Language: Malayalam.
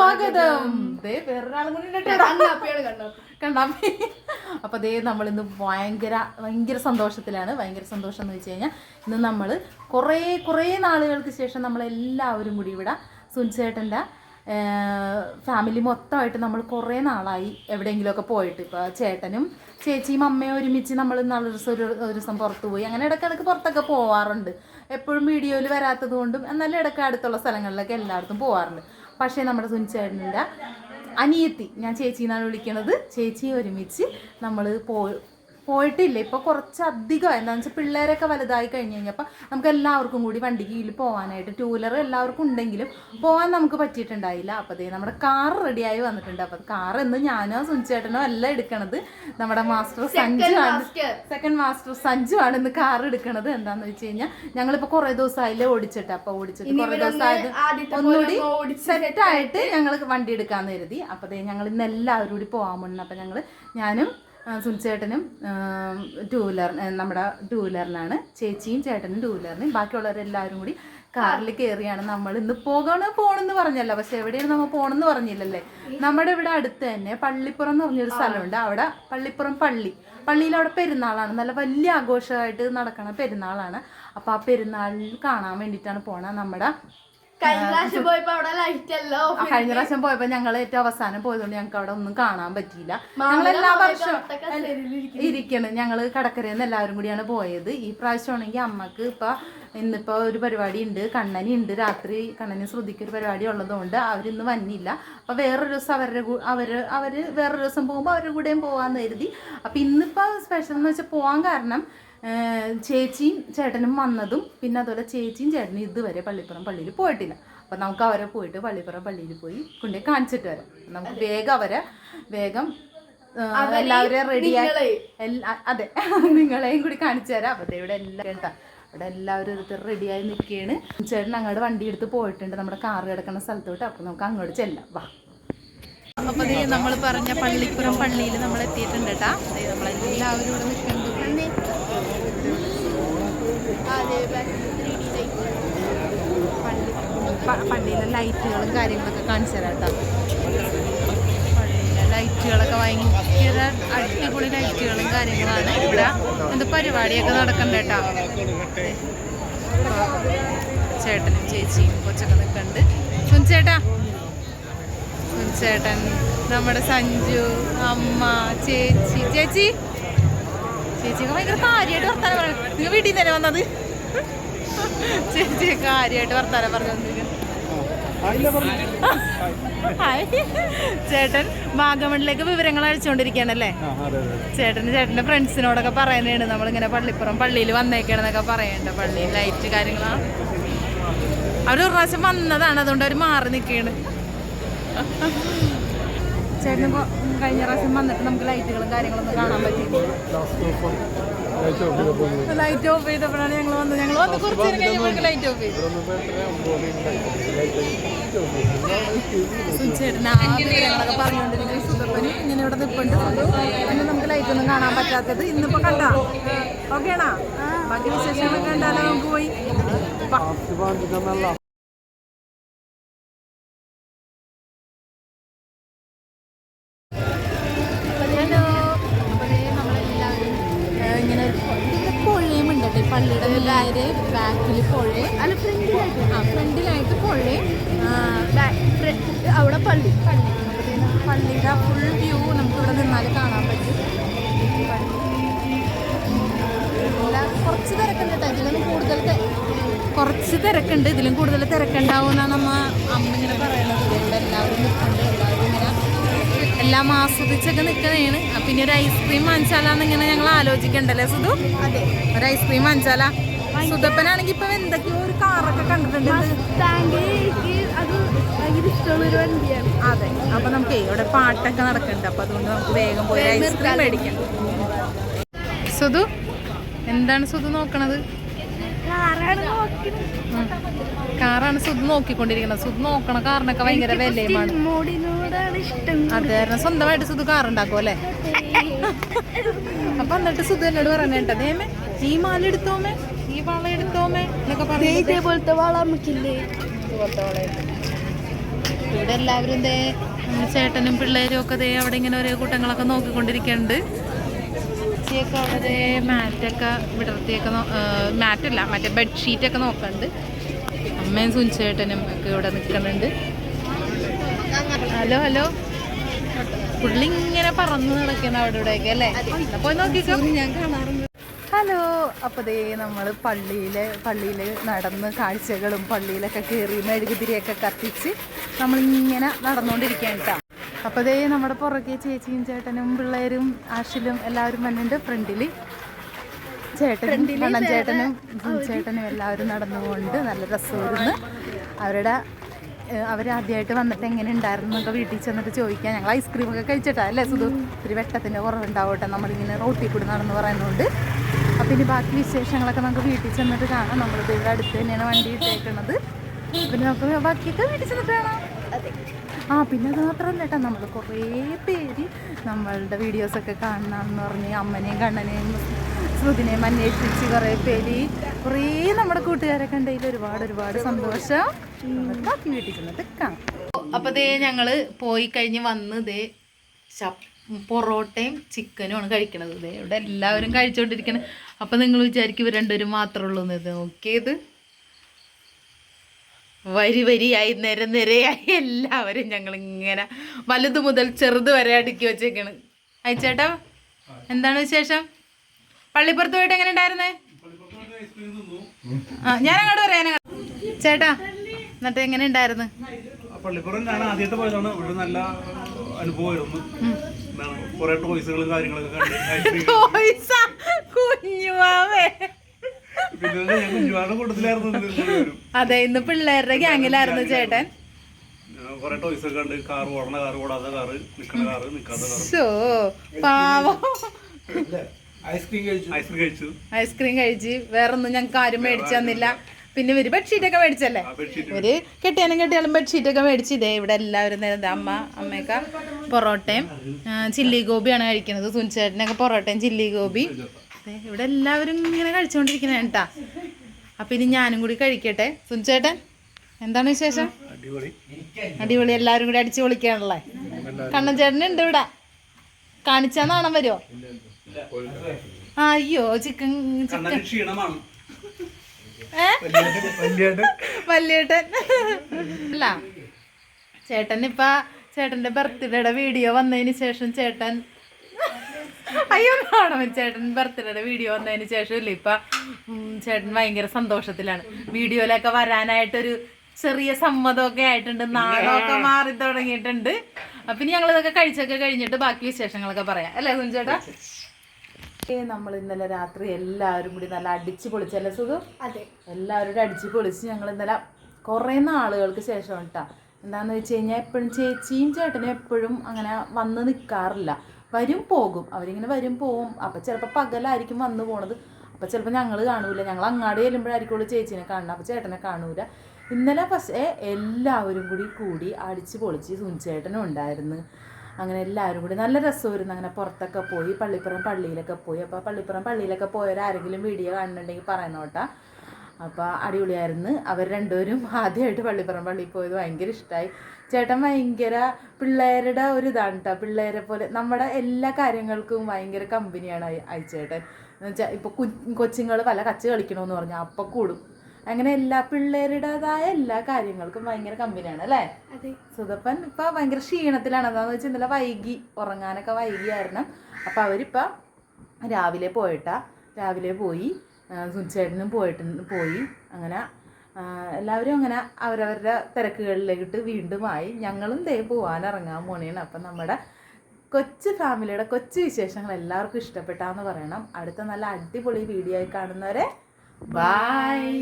സ്വാഗതം. ദേ വേറൊരാളും കൂടി കണ്ണാപ്പി ദേ ഭയങ്കര ഭയങ്കര സന്തോഷത്തിലാണ്. ഭയങ്കര സന്തോഷം എന്ന് വെച്ച് കഴിഞ്ഞാൽ ഇന്ന് നമ്മൾ കുറേ കുറേ നാളുകൾക്ക് ശേഷം നമ്മളെല്ലാവരും കൂടി ഇവിടെ സുൻചേട്ടന്റെ ഫാമിലി മൊത്തമായിട്ട് നമ്മൾ കുറേ നാളായി എവിടെയെങ്കിലുമൊക്കെ പോയിട്ട്. ഇപ്പോൾ ചേട്ടനും ചേച്ചിയും അമ്മയും ഒരുമിച്ച് നമ്മൾ നാളെ ദിവസം ഒരു ഒരു ദിവസം പുറത്ത് പോയി. അങ്ങനെ ഇടയ്ക്കിടയ്ക്ക് പുറത്തൊക്കെ പോവാറുണ്ട്. എപ്പോഴും വീഡിയോയിൽ വരാത്തത് കൊണ്ടും എന്നാലും ഇടയ്ക്ക് അടുത്തുള്ള സ്ഥലങ്ങളിലൊക്കെ എല്ലായിടത്തും പോവാറുണ്ട്. പക്ഷേ നമ്മുടെ സുനിച്ചേട്ടനില്ല അനിയത്തി ഞാൻ ചേച്ചി എന്നാണ് വിളിക്കണത്. ചേച്ചി ഒരുമിച്ച് നമ്മൾ പോ പോയിട്ടില്ല. ഇപ്പോൾ കുറച്ചധികം എന്താണെന്ന് വെച്ചാൽ പിള്ളേരൊക്കെ വലുതായി കഴിഞ്ഞു കഴിഞ്ഞപ്പോൾ നമുക്ക് എല്ലാവർക്കും കൂടി വണ്ടിയിൽ പോകാനായിട്ട് ടൂ വീലർ എല്ലാവർക്കും ഉണ്ടെങ്കിലും പോകാൻ നമുക്ക് പറ്റിയിട്ടുണ്ടായില്ല. അപ്പോൾ ദേ നമ്മുടെ കാർ റെഡിയായി വന്നിട്ടുണ്ട്. അപ്പോൾ കാർ എന്ന് ഞാനോ സുനിച്ചേട്ടനോ അല്ല എടുക്കണത്. നമ്മുടെ മാസ്റ്റർ സഞ്ജു ആണ് സെക്കൻഡ് മാസ്റ്റർ സഞ്ജു ആണ് ഇന്ന് കാർ എടുക്കണത്. എന്താന്ന് വെച്ച് കഴിഞ്ഞാൽ ഞങ്ങളിപ്പോൾ കുറേ ദിവസമായില്ലേ ഓടിച്ചിട്ട്. അപ്പോൾ ഓടിച്ചിട്ട് കുറേ ദിവസമായത് ഒന്നുകൂടി സെറ്റായിട്ട് ഞങ്ങൾ വണ്ടി എടുക്കാന്ന് കരുതി. അപ്പോൾ ഞങ്ങൾ ഇന്ന് എല്ലാവരും കൂടി പോകാൻ മുന്നേ. അപ്പോൾ ഞങ്ങൾ ഞാനും സുനിച്ചേട്ടനും ടൂ വീലർ നമ്മുടെ ടൂ വീലറിനാണ് ചേച്ചിയും ചേട്ടനും ടൂ വീലറിനും ബാക്കിയുള്ളവരെല്ലാവരും കൂടി കാറിൽ കയറിയാണ് നമ്മൾ ഇന്ന് പോകണ പോണെന്ന് പറഞ്ഞല്ലോ. പക്ഷെ എവിടെയാണ് നമ്മൾ പോണെന്ന് പറഞ്ഞില്ലല്ലേ? നമ്മുടെ ഇവിടെ അടുത്ത് തന്നെ പള്ളിപ്പുറം എന്ന് പറഞ്ഞൊരു സ്ഥലമുണ്ട്. അവിടെ പള്ളിപ്പുറം പള്ളി. പള്ളിയിൽ അവിടെ പെരുന്നാളാണ്. നല്ല വലിയ ആഘോഷമായിട്ട് നടക്കണ പെരുന്നാളാണ്. അപ്പോൾ ആ പെരുന്നാളിൽ കാണാൻ വേണ്ടിയിട്ടാണ് പോണത്. നമ്മുടെ കഴിഞ്ഞ പ്രാവശ്യം പോയപ്പോ അവിടെ ലൈറ്റ് കഴിഞ്ഞ പ്രാവശ്യം പോയപ്പോ ഞങ്ങൾ ഏറ്റവും അവസാനം പോയതുകൊണ്ട് ഞങ്ങൾക്ക് അവിടെ ഒന്നും കാണാൻ പറ്റിയില്ല. ഞങ്ങൾ എല്ലാ വർഷവും ഇരിക്കണ്. ഞങ്ങൾ കടക്കരയിൽ നിന്ന് എല്ലാവരും കൂടിയാണ് പോയത്. ഈ പ്രാവശ്യം ആണെങ്കിൽ അമ്മയ്ക്ക് ഇപ്പൊ ഇന്നിപ്പോ ഒരു പരിപാടി ഉണ്ട്. കണ്ണനി ഉണ്ട്. രാത്രി കണ്ണനി ശ്രുതിക്ക് ഒരു പരിപാടി ഉള്ളതുകൊണ്ട് അവരിന്ന് വന്നില്ല. അപ്പൊ വേറൊരു ദിവസം അവരുടെ കൂ- അവർ അവർ വേറൊരു ദിവസം പോകുമ്പോൾ അവരുടെ കൂടെയും പോവാന്ന് കരുതി. അപ്പൊ ഇന്നിപ്പോ സ്പെഷ്യൽ എന്ന് വെച്ചാൽ പോവാൻ കാരണം ചേച്ചിയും ചേട്ടനും വന്നതും പിന്നെ അതുപോലെ ചേച്ചിയും ചേട്ടനും ഇതുവരെ പള്ളിപ്പുറം പള്ളിയിൽ പോയിട്ടില്ല. അപ്പം നമുക്ക് അവരെ പോയിട്ട് പള്ളിപ്പുറം പള്ളിയിൽ പോയി കൊണ്ടുപോയി കാണിച്ചിട്ട് വരാം. നമുക്ക് വേഗം അവരെ വേഗം അവരെ, എല്ലാവരെയും റെഡിയായി എല്ലാ അതെ നിങ്ങളെയും കൂടി കാണിച്ചു തരാം. അപ്പം ഇവിടെ എല്ലാം കേട്ടാ ഇവിടെ എല്ലാവരും ഇത് റെഡിയായി നിൽക്കുകയാണ് ചേട്ടൻ അങ്ങോട്ട് വണ്ടി എടുത്ത് പോയിട്ടുണ്ട് നമ്മുടെ കാർ കിടക്കുന്ന സ്ഥലത്തോട്ട്. അപ്പം നമുക്ക് അങ്ങോട്ട് ചെല്ലാം. വാ. അപ്പോൾ ദേ നമ്മൾ പറഞ്ഞ പള്ളിപ്പുറം പള്ളിയിൽ നമ്മൾ എത്തിയിട്ടുണ്ട് കേട്ടാ. ദേ നമ്മളെല്ലാവരും ഇവിടെ നിൽക്കുന്നുണ്ട്. പള്ളിയിലെ ലൈറ്റുകളും കാര്യങ്ങളൊക്കെ കാണിച്ചു തരാം കേട്ടോ പള്ളിയിലെ ലൈറ്റുകളൊക്കെ ഭയങ്കര അടിപൊളി ലൈറ്റുകളും കാര്യങ്ങളാണ് ഇവിടെ എന്ത് പരിപാടിയൊക്കെ നടക്കണ്ട കേട്ടോ ചേട്ടനും ചേച്ചിയും കൊച്ചൊക്കെ നിൽക്കുന്നുണ്ട് സുനിച്ചേട്ടാ സുനിച്ചേട്ടൻ നമ്മുടെ സഞ്ജു അമ്മ ചേച്ചി ചേച്ചി ചേച്ചിയൊക്കെ ഭയങ്കര കാര്യമായിട്ട് വർത്താനം പറഞ്ഞു നിങ്ങൾ വീട്ടിൽ നിന്ന് വന്നത്? ചേച്ചി കാര്യമായിട്ട് വർത്താനം പറഞ്ഞു ചേട്ടൻ വാഗമണിലേക്ക് വിവരങ്ങൾ അയച്ചുകൊണ്ടിരിക്കുകയാണല്ലേ? ചേട്ടന് ചേട്ടന്റെ ഫ്രണ്ട്സിനോടൊക്കെ പറയുന്നതാണ് നമ്മളിങ്ങനെ പള്ളിപ്പുറം പള്ളിയിൽ വന്നേക്കണെന്നൊക്കെ പറയണ്ട. പള്ളി ലൈറ്റ് കാര്യങ്ങളാണ് അവർ ഒരു പ്രാവശ്യം വന്നതാണ് അതുകൊണ്ട് അവർ മാറി നിൽക്കുകയാണ്. കഴിഞ്ഞ പ്രാവശ്യം വന്നിട്ട് നമുക്ക് ലൈറ്റുകളും കാര്യങ്ങളൊന്നും കാണാൻ പറ്റിയില്ല. ലൈറ്റ് ഓഫ് ചെയ്തപ്പോഴാണ് ഞങ്ങൾ വന്നത്. ഞങ്ങൾ വന്ന് കുറച്ച് ഇങ്ങനെ ഇവിടെ നിൽപ്പുണ്ട് നമുക്ക് ലൈറ്റ് ഒന്നും കാണാൻ പറ്റാത്തത് ഇന്നിപ്പോ കണ്ടാ? ഓക്കേണാ ബാക്കി വിശേഷങ്ങളൊക്കെ കണ്ടാലോ? നമുക്ക് പോയി. പള്ളിയുടെ നേരെ ബാക്കിൽ പുഴയും അല്ല ഫ്രണ്ടിലായിട്ട്. ആ ഫ്രണ്ടിലായിട്ട് ആ, അവിടെ പള്ളി. പള്ളി. പള്ളിയുടെ ഫുൾ വ്യൂ നമുക്ക് ഇവിടെ നിന്നാൽ കാണാൻ പറ്റും. പള്ളി കുറച്ച് തിരക്കുണ്ട് കേട്ടോ ഇതിലൊന്നും കൂടുതൽ കുറച്ച് തിരക്കുണ്ട്. ഇതിലും കൂടുതൽ തിരക്കുണ്ടാവും എന്നാണ് നമ്മ അമ്മ ഇങ്ങനെ പറയുന്നത് ഇവിടെ എല്ലാവരും നിൽക്കുന്നുണ്ട് എല്ലാം ആസ്വദിച്ചൊക്കെ നിൽക്കുന്നതാണ്. പിന്നെ ഒരു ഐസ്ക്രീം വാങ്ങിച്ചാലാന്ന് ഇങ്ങനെ ഞങ്ങൾ ആലോചിക്കണ്ടല്ലേ സുധു? ഒരു ഐസ്ക്രീം വാങ്ങിച്ചാലാ? സുധപ്പനാണെങ്കിൽ ഇപ്പൊ എന്തൊക്കെയോ ഒരു കാറൊക്കെ കണ്ടിട്ടുണ്ട്. അത് അപ്പൊ നമുക്ക് ഇവിടെ പാട്ടൊക്കെ നടക്കുന്നുണ്ട്. അപ്പൊ അതുകൊണ്ട് നമുക്ക് വേഗം പോയി ഐസ്ക്രീം മേടിക്കാം. സുധു എന്താണ് സുധു നോക്കണത്? കാറാണ് സുദ് നോക്കിക്കൊണ്ടിരിക്കുന്നത്. സുദ് നോക്കണ കാറിനൊക്കെ ഭയങ്കര വിലയുമാണ് അത് കാരണം സ്വന്തമായിട്ട് സുദ് കാർ ഉണ്ടാക്കും അല്ലേ? അപ്പൊ എന്നിട്ട് സുധു എന്നോട് പറഞ്ഞേട്ടാ ദേമേ ഈ മാല എടുത്തോമേ ഈ വള എടുത്തോമേ എന്നൊക്കെ പറഞ്ഞു ഇതേപോലത്തെ വള നമുക്കില്ലേ ഇതുപോലത്തെ വള ഇവിടെ എല്ലാവരും ദേ ചേട്ടനും പിള്ളേരും ഒക്കെ ദേ അവിടെ ഇങ്ങനെ ഓരോ കൂട്ടങ്ങളൊക്കെ നോക്കിക്കൊണ്ടിരിക്കുന്നുണ്ട് ചേച്ചിയൊക്കെ അവിടെ മാറ്റൊക്കെ വിടർത്തിയൊക്കെ മാറ്റല്ല മറ്റേ ബെഡ്ഷീറ്റൊക്കെ നോക്കുന്നുണ്ട് അമ്മയും സുനിച്ചേട്ടനും ഒക്കെ ഇവിടെ നിൽക്കുന്നുണ്ട് ഹലോ ഹലോ. പുള്ളി ഇങ്ങനെ പറന്ന് നടക്കുന്ന അവിടെ ഇവിടെയൊക്കെ അല്ലേ? അപ്പോൾ നോക്കിക്കോ. ഞാൻ കാണാറുണ്ട്. ഹലോ. അപ്പോൾ ദേ നമ്മൾ പള്ളിയിലെ പള്ളിയിൽ നടന്ന് കാഴ്ചകളും പള്ളിയിലൊക്കെ കയറി മെഴുകുതിരിയൊക്കെ കത്തിച്ച് നമ്മളിങ്ങനെ നടന്നുകൊണ്ടിരിക്കുകയാണ് കേട്ടോ അപ്പോൾ ദേ നമ്മുടെ പുറകെ ചേച്ചിയും ചേട്ടനും പിള്ളേരും ആഷിലും എല്ലാവരും വന്നിട്ടുണ്ട് ഫ്രണ്ടിൽ ചേട്ടനും കണ്ണൻ ചേട്ടനും ചേട്ടനും എല്ലാവരും നടന്നുകൊണ്ട് നല്ല രസമായിരുന്നു. അവരുടെ അവരാദ്യമായിട്ട് വന്നിട്ട് എങ്ങനെ ഉണ്ടായിരുന്നു എന്നൊക്കെ വീട്ടിൽ ചെന്നിട്ട് ചോദിക്കാം ഞങ്ങൾ ഐസ്ക്രീമൊക്കെ കഴിച്ചിട്ടാ അല്ലേ സുധു? ഇത്തിരി വെട്ടത്തിന്റെ കുറവുണ്ടാവട്ടെ നമ്മളിങ്ങനെ റോട്ടിൽ കൂടി നടന്ന് പറയുന്നുണ്ട്. അപ്പം ഇനി ബാക്കി വിശേഷങ്ങളൊക്കെ നമുക്ക് വീട്ടിൽ ചെന്നിട്ട് കാണാം. നമ്മളിത് ഇവിടെ അടുത്ത് തന്നെയാണ് വണ്ടി ഇട്ടേക്കുന്നത് പിന്നെ നമുക്ക് ബാക്കിയൊക്കെ വീട്ടിൽ ചെന്നിട്ട് കാണാം. ആ പിന്നെ അത് മാത്രമല്ല കേട്ടോ നമ്മൾ കുറേ പേര് നമ്മളുടെ വീഡിയോസൊക്കെ കാണണമെന്ന് പറഞ്ഞ് അമ്മനെയും കണ്ണനെയും ശ്രുതിനെയും അന്വേഷിച്ച് കുറേ പേര്. കുറേ നമ്മുടെ കൂട്ടുകാരൊക്കെ ഉണ്ടെങ്കിൽ ഒരുപാട് ഒരുപാട് സന്തോഷം. വീട്ടിക്കുന്നത് വീട്ടിൽ ചെന്നിട്ട് കാണാം. അപ്പോൾ ദേ ഞങ്ങൾ പോയി കഴിഞ്ഞ് വന്ന് ദേ പൊറോട്ടയും ചിക്കനും ആണ് കഴിക്കണത്. ദേ ഇവിടെ എല്ലാവരും കഴിച്ചുകൊണ്ടിരിക്കണം അപ്പം നിങ്ങൾ വിചാരിക്കും ഇവർ രണ്ടുപേരും മാത്രമേ ഉള്ളൂ എന്ന് നോക്കിയത് വരി വരിയായി നിര നിരയായി എല്ലാവരും ഞങ്ങൾ ഇങ്ങനെ വലുത് മുതൽ ചെറുത് വരെ അടുക്കി വെച്ചേക്കാണ്. അയച്ചേട്ടാ എന്താണ് വിശേഷം? പള്ളിപ്പുറത്ത് പോയിട്ട് എങ്ങനെ ഉണ്ടായിരുന്നേ? ആ ഞാൻ അങ്ങോട്ട് പറയാൻ ചേട്ടാ എന്നിട്ട് എങ്ങനെ ഉണ്ടായിരുന്നു? പള്ളിപ്പുറം ഞാൻ ആദ്യത്തെ പോയതാണ്. ഇവിടെ നല്ല അനുഭവമായിരുന്നു. എന്താണ് കുറെ ടോയ്സുകളും കാര്യങ്ങളൊക്കെ കുഞ്ഞുമാവേ. അതെ ഇന്ന് പിള്ളേരുടെ ഗ്യാങ്ങിലായിരുന്നു ചേട്ടൻ. ടോയ്സ് ഒക്കെ കാർ ഓടണ കാർ ഓടാത്ത കാറ് നിക്കണ കാറ് നിക്കാത്ത കാറ് ഷോ പാവം. ഐസ്ക്രീം കഴിച്ചു. ഐസ്ക്രീം കഴിച്ചു. ഐസ്ക്രീം കഴിച്ച് വേറൊന്നും ഞങ്ങൾക്ക് ആരും മേടിച്ചു തന്നില്ല. പിന്നെ ഇവർ ബെഡ്ഷീറ്റ് ഒക്കെ മേടിച്ചല്ലേ? ഇവർ കെട്ടിയാലും കെട്ടിയാലും ബെഡ്ഷീറ്റ് ഒക്കെ മേടിച്ച് ഇതേ ഇവിടെ എല്ലാവരും നേരത്തെ അമ്മ അമ്മയൊക്കെ പൊറോട്ടയും ചില്ലി ഗോപിയാണ് കഴിക്കുന്നത്. സുനിച്ചേട്ടനൊക്കെ പൊറോട്ടയും ചില്ലി ദേ, ഇവിടെ എല്ലാവരും ഇങ്ങനെ കഴിച്ചുകൊണ്ടിരിക്കുന്ന കേട്ടാ. അപ്പൊ ഇനി ഞാനും കൂടി കഴിക്കട്ടെ. സുനിച്ചേട്ടൻ എന്താണ് വിശേഷം? അടിപൊളി. അടിപൊളി. എല്ലാവരും കൂടി അടിച്ചു പൊളിക്കാണല്ലേ? കണ്ണൻ ചേട്ടൻ ഉണ്ട് ഇവിടെ. കാണിച്ചാ നാണം വരുമോ ആ അയ്യോ ചിക്കൻ ചിക്കൻ. വല്യേട്ടൻ. അല്ല ചേട്ടൻ ഇപ്പ ചേട്ടന്റെ ബർത്ത്ഡേയുടെ വീഡിയോ വന്നതിന് ശേഷം ചേട്ടൻ അയ്യോ നാണം ചേട്ടൻ ബർത്ത്ഡേയുടെ വീഡിയോ വന്നതിന് ശേഷം ഇല്ല ഇപ്പൊ ചേട്ടൻ ഭയങ്കര സന്തോഷത്തിലാണ്. വീഡിയോയിലൊക്കെ വരാനായിട്ടൊരു ചെറിയ സമ്മതമൊക്കെ ആയിട്ടുണ്ട്. നാടൊക്കെ മാറി തുടങ്ങിയിട്ടുണ്ട്. അപ്പൊ ഇനി ഞങ്ങൾ ഇതൊക്കെ കഴിച്ചൊക്കെ കഴിഞ്ഞിട്ട് ബാക്കി വിശേഷങ്ങളൊക്കെ പറയാം. അല്ലേ കുഞ്ചേട്ടാ നമ്മൾ ഇന്നലെ രാത്രി എല്ലാവരും കൂടി നല്ല അടിച്ചു പൊളിച്ചല്ലേ സുഖം അതെ. എല്ലാവരും കൂടി അടിച്ച് പൊളിച്ച് ഞങ്ങൾ ഇന്നലെ കുറേ നാളുകൾക്ക് ശേഷം കേട്ടാ എന്താണെന്ന് വെച്ച് കഴിഞ്ഞാൽ എപ്പോഴും ചേച്ചിയും ചേട്ടനും എപ്പോഴും അങ്ങനെ വന്ന് നിൽക്കാറില്ല വരും പോകും. അവരിങ്ങനെ വരും പോകും അപ്പം ചിലപ്പോൾ പകലായിരിക്കും വന്നു പോണത്. അപ്പം ചിലപ്പോൾ ഞങ്ങൾ കാണൂല. ഞങ്ങൾ അങ്ങാടി ചെല്ലുമ്പോഴായിരിക്കുള്ളൂ ചേച്ചിനെ കാണണം അപ്പൊ ചേട്ടനെ കാണൂല. ഇന്നലെ പക്ഷേ എല്ലാവരും കൂടി കൂടി അടിച്ച് പൊളിച്ച് സുനിച്ചേട്ടനും ഉണ്ടായിരുന്നു. അങ്ങനെ എല്ലാവരും കൂടി നല്ല രസമായിരുന്നു. അങ്ങനെ പുറത്തൊക്കെ പോയി പള്ളിപ്പുറം പള്ളിയിലൊക്കെ പോയി. അപ്പോൾ പള്ളിപ്പുറം പള്ളിയിലൊക്കെ പോയവരാരെങ്കിലും വീഡിയോ കാണുന്നുണ്ടെങ്കിൽ പറയണോട്ടാ അപ്പോൾ അടിപൊളിയായിരുന്നു. അവർ രണ്ടുപേരും ആദ്യമായിട്ട് പള്ളിപ്പുറം പള്ളിയിൽ പോയത് ഭയങ്കര ഇഷ്ടമായി ചേട്ടൻ ഭയങ്കര പിള്ളേരുടെ ഒരു ഇതാണ് കേട്ടോ പിള്ളേരെ പോലെ നമ്മുടെ എല്ലാ കാര്യങ്ങൾക്കും ഭയങ്കര കമ്പനിയാണ് അയച്ചേട്ടൻ എന്ന് വെച്ചാൽ ഇപ്പോൾ കൊച്ചുങ്ങൾ പല കച്ച് കളിക്കണമെന്ന് പറഞ്ഞാൽ അപ്പം കൂടും. അങ്ങനെ എല്ലാ പിള്ളേരുടേതായ എല്ലാ കാര്യങ്ങൾക്കും ഭയങ്കര കമ്പനിയാണ് അല്ലേ? സുതപ്പൻ ഇപ്പൊ ഭയങ്കര ക്ഷീണത്തിലാണ്. എന്താന്ന് വെച്ചാൽ ഇന്നലെ വൈകി ഉറങ്ങാനൊക്കെ വൈകിയായിരുന്നു. അപ്പൊ അവരിപ്പ രാവിലെ പോയിട്ടാ. രാവിലെ പോയി സുനിച്ചേട്ടനും പോയിട്ട് പോയി. അങ്ങനെ എല്ലാവരും അങ്ങനെ അവരവരുടെ തിരക്കുകളിലേക്കിട്ട് വീണ്ടും ആയി. ഞങ്ങളും ദേ പോകാൻ ഇറങ്ങാൻ പോണേണ്. അപ്പം നമ്മുടെ കൊച്ചു ഫാമിലിയുടെ കൊച്ചു വിശേഷങ്ങൾ എല്ലാവർക്കും ഇഷ്ടപ്പെട്ടാന്ന് പറയണം. അടുത്ത നല്ല അടിപൊളി വീഡിയോ ആയി കാണുന്നവരെ ബായ്